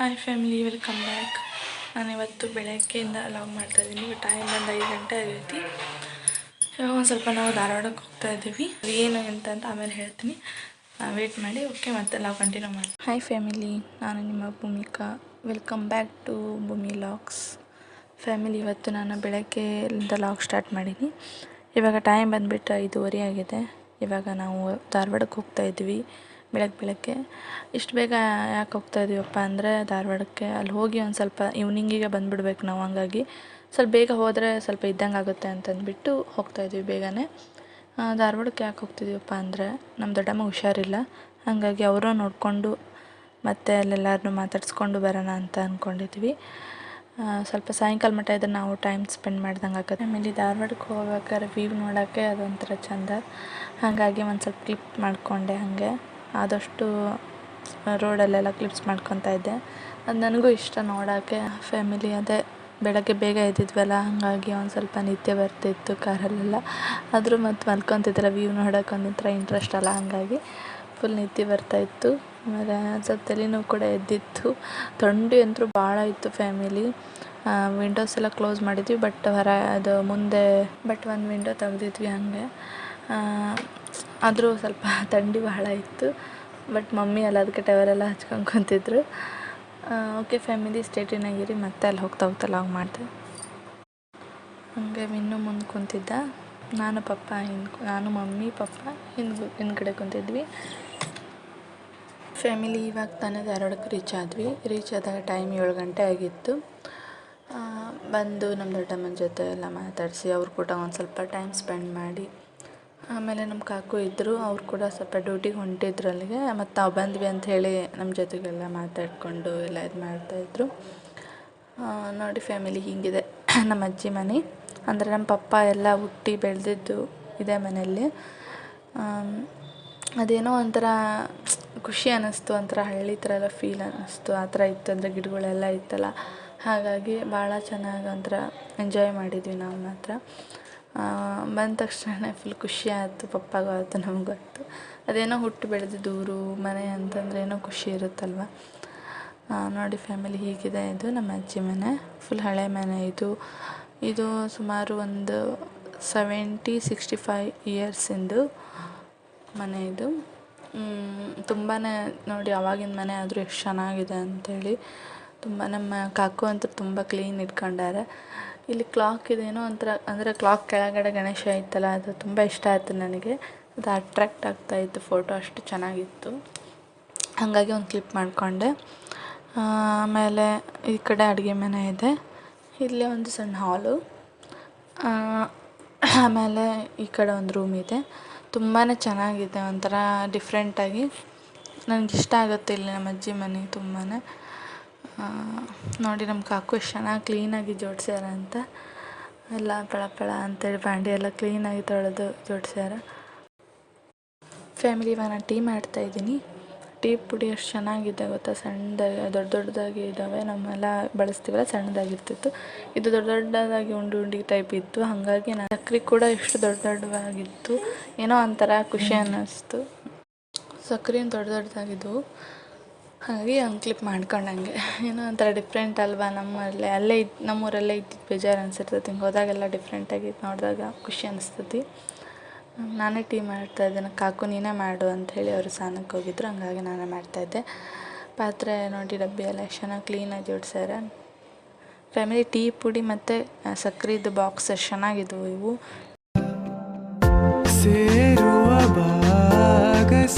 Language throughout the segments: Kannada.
ಹಾಯ್ ಫ್ಯಾಮಿಲಿ ವೆಲ್ಕಮ್ ಬ್ಯಾಕ್ ನಾನು ಇವತ್ತು ಬೆಳಗ್ಗೆಯಿಂದ ಲಾಗ್ ಮಾಡ್ತಾ ಇದ್ದೀನಿ. ಟೈಮ್ ಬಂದು ಐದು ಗಂಟೆ ಆಗೈತಿ. ಇವಾಗ ಒಂದು ಸ್ವಲ್ಪ ನಾವು ಧಾರವಾಡಕ್ಕೆ ಹೋಗ್ತಾ ಇದ್ದೀವಿ. ಏನು ಅಂತ ಆಮೇಲೆ ಹೇಳ್ತೀನಿ. ವೇಟ್ ಮಾಡಿ ಓಕೆ ಮತ್ತೆ ಲಾಗ್ ಕಂಟಿನ್ಯೂ ಮಾಡಿ ಹಾಯ್ ಫ್ಯಾಮಿಲಿ ನಾನು ನಿಮ್ಮ Bhoomika. Welcome back to Bhoomi logs family ಇವತ್ತು ನಾನು ಬೆಳಗ್ಗೆಯಿಂದ ಲಾಗ್ ಸ್ಟಾರ್ಟ್ ಮಾಡೀನಿ. ಇವಾಗ ಟೈಮ್ ಬಂದುಬಿಟ್ಟು ಐದೂವರೆ ಆಗಿದೆ. ಇವಾಗ ನಾವು ಧಾರವಾಡಕ್ಕೆ ಹೋಗ್ತಾ ಇದ್ವಿ ಬೆಳಗ್ಗೆ ಬೆಳಗ್ಗೆ. ಇಷ್ಟು ಬೇಗ ಯಾಕೆ ಹೋಗ್ತಾ ಇದೀವಪ್ಪ ಅಂದರೆ ಧಾರವಾಡಕ್ಕೆ ಅಲ್ಲಿ ಹೋಗಿ ಒಂದು ಸ್ವಲ್ಪ ಈವ್ನಿಂಗಿಗೆ ಬಂದುಬಿಡ್ಬೇಕು ನಾವು ಹಂಗಾಗಿ. ಸ್ವಲ್ಪ ಬೇಗ ಹೋದರೆ ಸ್ವಲ್ಪ ಇದ್ದಂಗೆ ಆಗುತ್ತೆ ಅಂತಂದ್ಬಿಟ್ಟು ಹೋಗ್ತಾ ಇದ್ವಿ ಬೇಗನೆ. ಧಾರವಾಡಕ್ಕೆ ಯಾಕೆ ಹೋಗ್ತಿದ್ದೀವಪ್ಪ ಅಂದರೆ ನಮ್ಮ ದೊಡ್ಡಮ್ಮ ಹುಷಾರಿಲ್ಲ. ಹಾಗಾಗಿ ಅವರು ನೋಡಿಕೊಂಡು ಮತ್ತೆ ಅಲ್ಲೆಲ್ಲರನ್ನೂ ಮಾತಾಡಿಸ್ಕೊಂಡು ಬರೋಣ ಅಂತ ಅಂದ್ಕೊಂಡಿದ್ವಿ ಸ್ವಲ್ಪ ಸಾಯಂಕಾಲ ಮಟ್ಟ ಇದ್ರೆ ನಾವು ಟೈಮ್ ಸ್ಪೆಂಡ್ ಮಾಡ್ದಂಗೆ ಆಗುತ್ತೆ. ಆಮೇಲೆ ಧಾರವಾಡಕ್ಕೆ ಹೋಗ್ಬೇಕಾದ್ರೆ ವ್ಯೂ ನೋಡೋಕ್ಕೆ ಅದೊಂಥರ ಚಂದ. ಹಾಗಾಗಿ ಒಂದು ಸ್ವಲ್ಪ ಕ್ಲಿಪ್ ಮಾಡಿಕೊಂಡೆ ಹಾಗೆ. ಆದಷ್ಟು ರೋಡಲ್ಲೆಲ್ಲ ಕ್ಲಿಪ್ಸ್ ಮಾಡ್ಕೊತಾ ಇದ್ದೆ. ಅದು ನನಗೂ ಇಷ್ಟ ನೋಡೋಕ್ಕೆ ಫ್ಯಾಮಿಲಿ ಅದೇ ಬೆಳಗ್ಗೆ ಬೇಗ ಎದ್ದಿದ್ವಲ್ಲ, ಹಾಗಾಗಿ ಒಂದು ಸ್ವಲ್ಪ ನಿದ್ದೆ ಬರ್ತಿತ್ತು ಕಾರಲ್ಲೆಲ್ಲ. ಆದರೂ ಮತ್ತು ಮಲ್ಕೊತಿದ್ದಲ್ಲ ವ್ಯೂ ನೋಡೋಕೆ ಒಂಥರ ಇಂಟ್ರೆಸ್ಟ್ ಅಲ್ಲ, ಹಾಗಾಗಿ ಫುಲ್ ನಿದ್ದೆ ಬರ್ತಾಯಿತ್ತು ಆಮೇಲೆ ಸ್ವಲ್ಪ ತಲೆನೋವು ಕೂಡ ಎದ್ದಿತ್ತು. ಥಂಡಿ ಅಂತೂ ಭಾಳ ಇತ್ತು ಫ್ಯಾಮಿಲಿ. ವಿಂಡೋಸ್ ಎಲ್ಲ ಕ್ಲೋಸ್ ಮಾಡಿದ್ವಿ ಬಟ್ ಹೊರ, ಅದು ಮುಂದೆ ಬಟ್ ಒಂದು ವಿಂಡೋ ತೆಗೆದಿದ್ವಿ ಹಾಗೆ. ಆದರೂ ಸ್ವಲ್ಪ ಥಂಡಿ ಬಹಳ ಇತ್ತು. ಬಟ್ ಮಮ್ಮಿ ಅಲ್ಲಿ ಅದಕ್ಕೆ ಟವರೆಲ್ಲ ಹಚ್ಕೊಂಡು ಕುಂತಿದ್ರು. ಓಕೆ ಫ್ಯಾಮಿಲಿ ಸ್ಟೇಟಿನಾಗಿರಿ ಮತ್ತೆ ಅಲ್ಲಿ ಹೋಗ್ತಾ ಹೋಗ್ತಾ ಲಾಗ್ ಮಾಡಿದೆ. ಹಂಗೆ ಇನ್ನೂ ಮುಂದೆ ಕುಂತಿದ್ದ. ನಾನು ಪಪ್ಪ ಹಿಂದೆ ನಾನು ಮಮ್ಮಿ, ಪಪ್ಪ ಹಿಂದೆ ಹಿಂದ್ಗಡೆ ಕುಂತಿದ್ವಿ. ಫ್ಯಾಮಿಲಿ ಇವಾಗ ತಾನೇ ಧಾರವಾಡಕ್ಕೆ ರೀಚ್ ಆದ್ವಿ. ರೀಚ್ ಆದಾಗ ಟೈಮ್ ಏಳು ಗಂಟೆ ಆಗಿತ್ತು. ಬಂದು ನಮ್ಮ ದೊಡ್ಡಮ್ಮನ ಜೊತೆ ಎಲ್ಲ ಮಾತಾಡಿಸಿ, ಅವ್ರ ಕೂಡ ಒಂದು ಸ್ವಲ್ಪ ಟೈಮ್ ಸ್ಪೆಂಡ್ ಮಾಡಿ. ಆಮೇಲೆ ನಮ್ಮ ಕಾಕು ಇದ್ದರು, ಅವ್ರು ಕೂಡ ಸ್ವಲ್ಪ ಡ್ಯೂಟಿಗೆ ಹೊಂಟಿದ್ರು ಅಲ್ಲಿಗೆ. ಮತ್ತು ನಾವು ಬಂದ್ವಿ ಅಂತ ಹೇಳಿ ನಮ್ಮ ಜೊತೆಗೆಲ್ಲ ಮಾತಾಡಿಕೊಂಡು ಎಲ್ಲ ಇದು ಮಾಡ್ತಾಯಿದ್ರು ನೋಡಿ ಫ್ಯಾಮಿಲಿ ಹೀಗಿದೆ, ನಮ್ಮ ಅಜ್ಜಿ ಮನೆ. ಅಂದರೆ ನಮ್ಮ ಪಪ್ಪ ಎಲ್ಲ ಹುಟ್ಟಿ ಬೆಳೆದಿದ್ದು ಇದೇ ಮನೆಯಲ್ಲಿ. ಅದೇನೋ ಒಂಥರ ಖುಷಿ ಅನ್ನಿಸ್ತು, ಒಂಥರ ಹಳ್ಳಿ ಥರ ಎಲ್ಲ ಫೀಲ್ ಅನ್ನಿಸ್ತು. ಆ ಥರ ಇತ್ತು ಅಂದರೆ ಗಿಡಗಳೆಲ್ಲ ಇತ್ತಲ್ಲ. ಹಾಗಾಗಿ ಭಾಳ ಚೆನ್ನಾಗಿ ಒಂಥರ ಎಂಜಾಯ್ ಮಾಡಿದ್ವಿ ನಾವು ಮಾತ್ರ. ಬಂದ ತಕ್ಷಣ ಫುಲ್ ಖುಷಿ ಆಯಿತು, ಪಪ್ಪಾಗೂ ಆಯ್ತು, ನಮಗೂ ಅದೇನೋ ಹುಟ್ಟು ಬೆಳೆದಿದ್ದು ಊರು ಮನೆ ಅಂತಂದರೆ ಏನೋ ಖುಷಿ ಇರುತ್ತಲ್ವ? ನೋಡಿ ಫ್ಯಾಮಿಲಿ ಹೀಗಿದೆ ಇದು, ನಮ್ಮ ಅಜ್ಜಿ ಮನೆ. ಫುಲ್ ಹಳೆ ಮನೆ ಇದು. ಇದು ಸುಮಾರು ಒಂದು ಸೆವೆಂಟಿ ಸಿಕ್ಸ್ಟಿ ಫೈವ್ ಇಯರ್ಸಿಂದು ಮನೆ ಇದು. ತುಂಬಾ ನೋಡಿ ಅವಾಗಿನ ಮನೆ ಆದರೂ ಎಷ್ಟು ಚೆನ್ನಾಗಿದೆ ಅಂಥೇಳಿ ತುಂಬ ನಮ್ಮ ಕಾಕು ಅಂತೂ ತುಂಬ ಕ್ಲೀನ್ ಇಟ್ಕೊಂಡಾರೆ. ಇಲ್ಲಿ ಕ್ಲಾಕ್ ಇದೇನೋ ಒಂಥರ, ಅಂದರೆ ಕ್ಲಾಕ್ ಕೆಳಗಡೆ ಗಣೇಶ ಇತ್ತಲ್ಲ, ಅದು ತುಂಬ ಇಷ್ಟ ಆಯಿತು ನನಗೆ. ಅದು ಅಟ್ರ್ಯಾಕ್ಟ್ ಆಗ್ತಾಯಿತ್ತು ಫೋಟೋ ಅಷ್ಟು ಚೆನ್ನಾಗಿತ್ತು. ಹಾಗಾಗಿ ಒಂದು ಕ್ಲಿಪ್ ಮಾಡಿಕೊಂಡೆ. ಆಮೇಲೆ ಈ ಕಡೆ ಅಡುಗೆ ಮನೆ ಇದೆ. ಇಲ್ಲಿ ಒಂದು ಸಣ್ಣ ಹಾಲು ಆಮೇಲೆ ಈ ಕಡೆ ಒಂದು ರೂಮ್ ಇದೆ. ತುಂಬಾ ಚೆನ್ನಾಗಿದೆ, ಒಂಥರ ಡಿಫ್ರೆಂಟಾಗಿ ನನಗಿಷ್ಟ ಆಗುತ್ತೆ ಇಲ್ಲಿ ನಮ್ಮ ಅಜ್ಜಿ ಮನೆ ತುಂಬಾ ನೋಡಿ ನಮ್ಮ ಕಾಕು ಎಷ್ಟು ಚೆನ್ನಾಗಿ ಕ್ಲೀನಾಗಿ ಜೋಡಿಸ್ಯಾರ ಅಂತ. ಎಲ್ಲ ಪಳ ಪಳ ಅಂತೇಳಿ ಬಾಂಡೆ ಎಲ್ಲ ಕ್ಲೀನಾಗಿ ತೊಳೆದು ಜೋಡಿಸ್ಯಾರ. ಫ್ಯಾಮಿಲಿ ಇವಾಗ ನಾನು ಟೀ ಮಾಡ್ತಾ ಇದ್ದೀನಿ. ಟೀ ಪುಡಿ ಎಷ್ಟು ಚೆನ್ನಾಗಿದೆ ಗೊತ್ತಾ? ಸಣ್ಣದಾಗಿ, ದೊಡ್ಡ ದೊಡ್ಡದಾಗಿ ಇದ್ದಾವೆ ನಮ್ಮೆಲ್ಲ ಬಳಸ್ತೀವಲ್ಲ, ಸಣ್ಣದಾಗಿರ್ತಿತ್ತು. ಇದು ದೊಡ್ಡ ದೊಡ್ಡದಾಗಿ ಉಂಡು ಉಂಡಿ ಟೈಪ್ ಇತ್ತು. ಹಾಗಾಗಿ ನಾನು ಸಕ್ರೆ ಕೂಡ ಎಷ್ಟು ದೊಡ್ಡ ದೊಡ್ಡದಾಗಿತ್ತು ಏನೋ ಒಂಥರ ಖುಷಿ ಅನ್ನಿಸ್ತು. ಸಕ್ರೆನ ದೊಡ್ಡ ದೊಡ್ಡದಾಗಿದ್ದವು ಹಾಗಾಗಿ ಹಂಗೆ ಕ್ಲಿಪ್ ಮಾಡ್ಕೊಂಡಂಗೆ. ಏನೋ ಒಂಥರ ಡಿಫ್ರೆಂಟ್ ಅಲ್ವಾ ನಮ್ಮಲ್ಲೇ, ಅಲ್ಲೇ ಇದ್ದು ನಮ್ಮೂರಲ್ಲೇ ಇದ್ದಿದ್ದು ಬೇಜಾರು ಅನ್ಸಿರ್ತೈತಿ ಹಿಂಗೆ ಹೋದಾಗೆಲ್ಲ ಡಿಫ್ರೆಂಟಾಗಿ ನೋಡಿದಾಗ ಖುಷಿ ಅನಿಸ್ತೈತಿ ನಾನೇ ಟೀ ಮಾಡ್ತಾ ಇದ್ದೇನೆ. ಕಾಕು, ನೀನೇ ಮಾಡು ಅಂತ ಹೇಳಿ ಅವರು ಸ್ನಾನಕ್ಕೆ ಹೋಗಿದ್ರು. ಹಂಗಾಗಿ ನಾನೇ ಮಾಡ್ತಾಯಿದ್ದೆ ಪಾತ್ರೆ ನೋಡಿ, ಡಬ್ಬಿ ಎಲ್ಲ ಎಷ್ಟು ಚೆನ್ನಾಗಿ ಕ್ಲೀನಾಗಿ ಜೋಡಿಸ್ಯಾರೆ ಫ್ಯಾಮಿಲಿ ಟೀ ಪುಡಿ ಮತ್ತು ಸಕ್ಕರೆದು ಬಾಕ್ಸ್ ಎಷ್ಟು ಚೆನ್ನಾಗಿದ್ವು ಇವು. ಸೇರುವ ಭಾಗಸದಲ್ಲಿ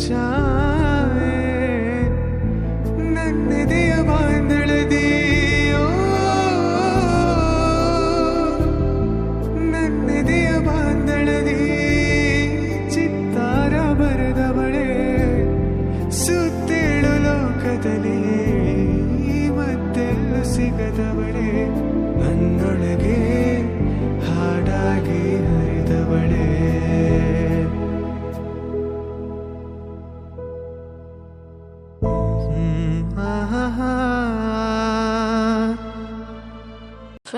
家。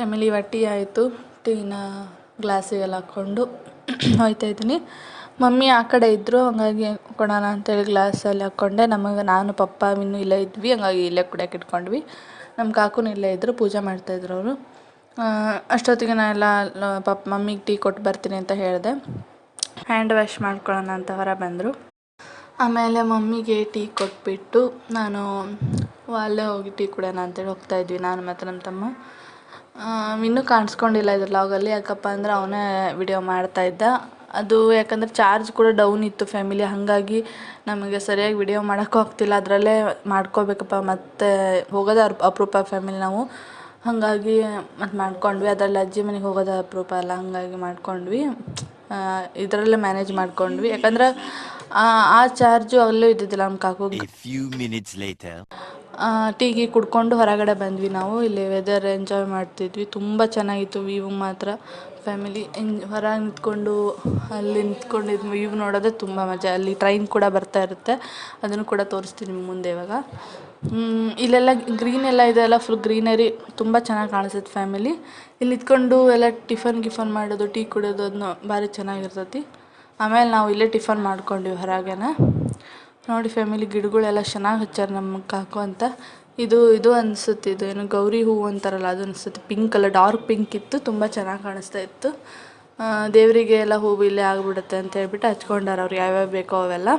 ಫ್ಯಾಮಿಲಿ ಒಟ್ಟಿ ಆಯಿತು. ಟೀನ, ಗ್ಲಾಸಿಗೆಲ್ಲ ಹಾಕ್ಕೊಂಡು ಹೋಯ್ತಾ ಇದ್ದೀನಿ. ಮಮ್ಮಿ ಆ ಕಡೆ ಇದ್ದರು ಹಂಗಾಗಿ ಕೊಡೋಣ ಅಂತೇಳಿ ಗ್ಲಾಸಲ್ಲಿ ಹಾಕ್ಕೊಂಡೆ. ನಮಗೆ ನಾನು, ಪಪ್ಪ ಇನ್ನೂ ಇಲ್ಲೇ ಇದ್ವಿ. ಹಂಗಾಗಿ ಇಲ್ಲೇ ಕುಡಿಯೋಕೆ ಇಟ್ಕೊಂಡ್ವಿ. ನಮ್ಮ ಕಾಕುನು ಇಲ್ಲೇ ಇದ್ದರು ಪೂಜೆ ಮಾಡ್ತಾಯಿದ್ರು ಅವರು. ಅಷ್ಟೊತ್ತಿಗೆ ನಾನು ಎಲ್ಲ ಪಪ್ಪ ಮಮ್ಮಿಗೆ ಟೀ ಕೊಟ್ಟು ಬರ್ತೀನಿ ಅಂತ ಹೇಳಿದೆ. ಹ್ಯಾಂಡ್ ವಾಶ್ ಮಾಡ್ಕೊಳ್ಳೋಣ ಅಂತ ಹೊರ ಬಂದರು. ಆಮೇಲೆ ಮಮ್ಮಿಗೆ ಟೀ ಕೊಟ್ಬಿಟ್ಟು ನಾನು ಅಲ್ಲೇ ಹೋಗಿ ಟೀ ಕುಡಿಯೋಣ ಅಂತೇಳಿ ಹೋಗ್ತಾಯಿದ್ವಿ ನಾನು ಮತ್ತು ನಮ್ಮ ತಮ್ಮ. ಇನ್ನೂ ಕಾಣಿಸ್ಕೊಂಡಿಲ್ಲ ಇದ್ರ ಲಾಗಲ್ಲಿ. ಯಾಕಪ್ಪ ಅಂದ್ರೆ ಅವನೇ ವಿಡಿಯೋ ಮಾಡ್ತಾ ಇದ್ದ. ಅದು ಯಾಕಂದ್ರೆ ಚಾರ್ಜ್ ಕೂಡ ಡೌನ್ ಇತ್ತು ಫ್ಯಾಮಿಲಿ ಹಾಗಾಗಿ ನಮಗೆ ಸರಿಯಾಗಿ ವಿಡಿಯೋ ಮಾಡೋಕ್ಕೂ ಆಗ್ತಿಲ್ಲ. ಅದರಲ್ಲೇ ಮಾಡ್ಕೋಬೇಕಪ್ಪ. ಮತ್ತು ಹೋಗೋದ ಅಪ್- ಅಪರೂಪ ಫ್ಯಾಮಿಲಿ ನಾವು. ಹಾಗಾಗಿ ಮತ್ತು ಮಾಡ್ಕೊಂಡ್ವಿ. ಅದರಲ್ಲಿ ಅಜ್ಜಿ ಮನೆಗೆ ಹೋಗೋದು ಅಪರೂಪ ಅಲ್ಲ. ಹಾಗಾಗಿ ಮಾಡ್ಕೊಂಡ್ವಿ. ಇದರಲ್ಲೇ ಮ್ಯಾನೇಜ್ ಮಾಡ್ಕೊಂಡ್ವಿ. ಯಾಕಂದ್ರೆ, ಆ ಚಾರ್ಜು ಅಲ್ಲೂ ಇದ್ದಿದ್ದಿಲ್ಲ ನಮ್ಮ ಕಾಕು ಟೀ ಕುಡ್ಕೊಂಡು ಹೊರಗಡೆ ಬಂದ್ವಿ ನಾವು. ಇಲ್ಲಿ ವೆದರ್ ಎಂಜಾಯ್ ಮಾಡ್ತಿದ್ವಿ. ತುಂಬ ಚೆನ್ನಾಗಿತ್ತು ವೀವ್ ಮಾತ್ರ. ಫ್ಯಾಮಿಲಿ ಎಂಜ್ ಹೊರಗೆ ನಿಂತ್ಕೊಂಡು, ಅಲ್ಲಿ ನಿಂತ್ಕೊಂಡಿದ್ದು ವೀವ್ ನೋಡೋದೇ ತುಂಬ ಮಜಾ. ಅಲ್ಲಿ ಟ್ರೈನ್ ಕೂಡ ಬರ್ತಾ ಇರುತ್ತೆ. ಅದನ್ನು ಕೂಡ ತೋರಿಸ್ತೀನಿ ಮುಂದೆ ಇವಾಗ. ಇಲ್ಲೆಲ್ಲ ಗ್ರೀನ್ ಎಲ್ಲ ಇದೆ ಅಲ್ಲ ಫುಲ್ ಗ್ರೀನರಿ ತುಂಬ ಚೆನ್ನಾಗಿ ಕಾಣಿಸುತ್ತೆ ಫ್ಯಾಮಿಲಿ ಇಲ್ಲಿ ನಿಂತ್ಕೊಂಡು ಎಲ್ಲ ಟಿಫನ್ ಗಿಫನ್ ಮಾಡೋದು, ಟೀ ಕುಡಿಯೋದು ಅದನ್ನ ಭಾರಿ ಚೆನ್ನಾಗಿರ್ತೈತಿ. ಆಮೇಲೆ ನಾವು ಇಲ್ಲೇ ಟಿಫನ್ ಮಾಡ್ಕೊಂಡ್ವಿ ಹೊರಗೇನ. ನೋಡಿ ಫ್ಯಾಮಿಲಿ ಗಿಡಗಳೆಲ್ಲ ಚೆನ್ನಾಗಿ ಹಚ್ಚಾರ ನಮ್ಮ ಕಾಕು ಅಂತ. ಇದು ಇದು ಅನಿಸುತ್ತೆ, ಇದು ಏನು ಗೌರಿ ಹೂವು ಅಂತಾರಲ್ಲ, ಅದು ಅನಿಸುತ್ತೆ. ಪಿಂಕ್ ಕಲರ್ ಡಾರ್ಕ್ ಪಿಂಕ್ ಇತ್ತು, ತುಂಬ ಚೆನ್ನಾಗಿ ಕಾಣಿಸ್ತಾ ಇತ್ತು. ದೇವರಿಗೆ ಎಲ್ಲ ಹೂವು ಇಲ್ಲೇ ಆಗಿಬಿಡುತ್ತೆ ಅಂತ ಹೇಳ್ಬಿಟ್ಟು ಹಚ್ಕೊಂಡಾರೆ ಅವ್ರು. ಯಾವ್ಯಾವ ಬೇಕೋ ಅವೆಲ್ಲ.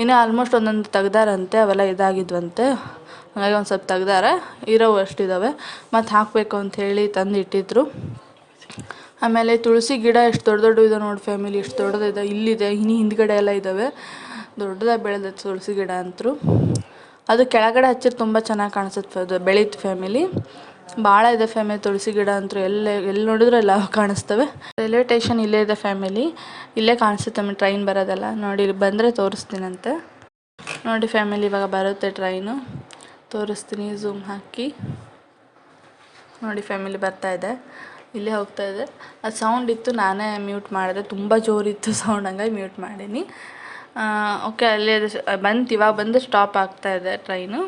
ಇನ್ನೂ ಆಲ್ಮೋಸ್ಟ್ ಒಂದೊಂದು ತೆಗ್ದಾರಂತೆ, ಅವೆಲ್ಲ ಇದಾಗಿದ್ವಂತೆ. ಹಾಗಾಗಿ ಒಂದು ಸ್ವಲ್ಪ ತೆಗ್ದಾರೆ. ಇರೋವು ಅಷ್ಟಿದ್ದಾವೆ ಮತ್ತು ಹಾಕಬೇಕು ಅಂತ ಹೇಳಿ ತಂದು ಇಟ್ಟಿದ್ರು. ಆಮೇಲೆ ತುಳಸಿ ಗಿಡ ಎಷ್ಟು ದೊಡ್ಡ ದೊಡ್ಡ ಇದೆ ನೋಡಿ ಫ್ಯಾಮಿಲಿ ಎಷ್ಟು ದೊಡ್ಡದಿದೆ ಇಲ್ಲಿದೆ, ಇನ್ನು ಹಿಂದ್ಗಡೆ ಎಲ್ಲ ಇದ್ದಾವೆ ದೊಡ್ಡದಾಗಿ ಬೆಳೆದ ತುಳಸಿ ಗಿಡ ಅಂತೂ. ಅದು ಕೆಳಗಡೆ ಹಚ್ಚಿದ್ರೆ ತುಂಬ ಚೆನ್ನಾಗಿ ಕಾಣಿಸುತ್ತೆ ಅದು ಬೆಳೀತು ಫ್ಯಾಮಿಲಿ ಭಾಳ ಇದೆ ಫ್ಯಾಮಿಲಿ ತುಳಸಿ ಗಿಡ ಅಂತೂ. ಎಲ್ಲೇ, ಎಲ್ಲಿ ನೋಡಿದ್ರು ಎಲ್ಲ ಕಾಣಿಸ್ತವೆ. ರೈಲ್ವೆ ಸ್ಟೇಷನ್ ಇಲ್ಲೇ ಇದೆ ಫ್ಯಾಮಿಲಿ ಇಲ್ಲೇ ಕಾಣಿಸುತ್ತೆ ನಮಗೆ ಟ್ರೈನ್ ಬರೋದೆಲ್ಲ. ನೋಡಿ, ಇಲ್ಲಿ ಬಂದರೆ ತೋರಿಸ್ತೀನಂತೆ. ನೋಡಿ ಫ್ಯಾಮಿಲಿ ಇವಾಗ ಬರುತ್ತೆ ಟ್ರೈನು ತೋರಿಸ್ತೀನಿ ಝೂಮ್ ಹಾಕಿ. ನೋಡಿ ಫ್ಯಾಮಿಲಿ ಬರ್ತಾ ಇದೆ. ಇಲ್ಲೇ ಹೋಗ್ತಾ ಇದೆ. ಅದು ಸೌಂಡ್ ಇತ್ತು, ನಾನೇ ಮ್ಯೂಟ್ ಮಾಡಿದೆ. ತುಂಬ ಜೋರಿತ್ತು ಸೌಂಡ್ ಹಂಗಾಗಿ ಮ್ಯೂಟ್ ಮಾಡೀನಿ. ಓಕೆ ಅಲ್ಲಿ ಅದು ಬಂತು ಇವಾಗ ಬಂದು ಸ್ಟಾಪ್ ಆಗ್ತಾ ಇದೆ ಟ್ರೈನು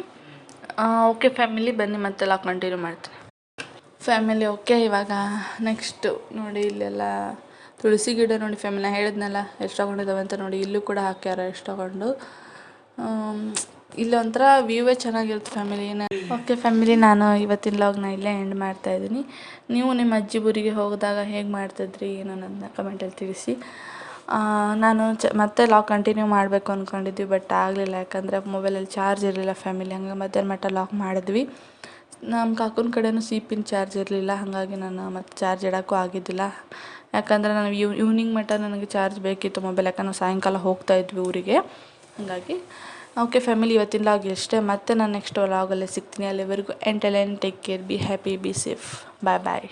ಓಕೆ ಫ್ಯಾಮಿಲಿ ಬನ್ನಿ ಮತ್ತೆಲ್ಲ ಕಂಟಿನ್ಯೂ ಮಾಡ್ತೀನಿ. ಫ್ಯಾಮಿಲಿ ಓಕೆ ಇವಾಗ ನೆಕ್ಸ್ಟು ನೋಡಿ ಇಲ್ಲೆಲ್ಲ ತುಳಸಿ ಗಿಡ ನೋಡಿ ಫ್ಯಾಮಿಲಿ ನಾನು ಹೇಳಿದ್ನಲ್ಲ ಎಷ್ಟು ತಗೊಂಡಿದ್ದಾವೆ ಅಂತ ನೋಡಿ, ಇಲ್ಲೂ ಕೂಡ ಹಾಕ್ಯಾರ ಎಷ್ಟು ತಗೊಂಡು ಇಲ್ಲೊಂಥರ ವ್ಯೂವೇ ಚೆನ್ನಾಗಿರುತ್ತೆ ಫ್ಯಾಮಿಲಿ ಓಕೆ ಫ್ಯಾಮಿಲಿ ನಾನು ಇವತ್ತಿನ ಲಾಗ್ನ ಇಲ್ಲೇ ಎಂಡ್ ಮಾಡ್ತಾಯಿದ್ದೀನಿ ನೀವು ನಿಮ್ಮ ಅಜ್ಜಿ ಊರಿಗೆ ಹೋಗಿದಾಗ ಹೇಗೆ ಮಾಡ್ತಿದ್ರಿ ಏನು ಅನ್ನೋದನ್ನ ಕಮೆಂಟಲ್ಲಿ ತಿಳಿಸಿ. ನಾನು ಚ, ಮತ್ತೆ ಲಾಕ್ ಕಂಟಿನ್ಯೂ ಮಾಡಬೇಕು ಅಂದ್ಕೊಂಡಿದ್ವಿ ಬಟ್ ಆಗಲಿಲ್ಲ. ಯಾಕಂದರೆ ಮೊಬೈಲಲ್ಲಿ ಚಾರ್ಜ್ ಇರಲಿಲ್ಲ ಫ್ಯಾಮಿಲಿ ಹಂಗೆ ಮಧ್ಯಾಹ್ನ ಮಟ್ಟ ಲಾಕ್ ಮಾಡಿದ್ವಿ. ನಮ್ಮ ಕಾಕನ ಸಿ ಪಿನ್ ಚಾರ್ಜ್ ಇರಲಿಲ್ಲ, ಹಾಗಾಗಿ ನಾನು ಮತ್ತೆ ಚಾರ್ಜ್ ಇಡೋಕ್ಕೂ ಆಗಿದ್ದಿಲ್ಲ. ಯಾಕಂದರೆ ನಾನು ಇವ್ ಈವ್ನಿಂಗ್ ಮಟ್ಟ ನನಗೆ ಚಾರ್ಜ್ ಬೇಕಿತ್ತು ಮೊಬೈಲ್ ಯಾಕಂದ್ರೆ ಸಾಯಂಕಾಲ ಹೋಗ್ತಾ ಇದ್ವಿ ಊರಿಗೆ. ಹಾಗಾಗಿ ಓಕೆ ಫ್ಯಾಮಿಲಿ ಇವತ್ತಿನ ಲಾಗ್ ಇಷ್ಟೇ ಮತ್ತೆ ನಾನು ನೆಕ್ಸ್ಟ್ ಲಾಗಲ್ಲೇ ಸಿಗ್ತೀನಿ. ಅಲ್ಲಿವರೆಗೂ ಎಂಟಲೆನ್ take care be happy be safe bye bye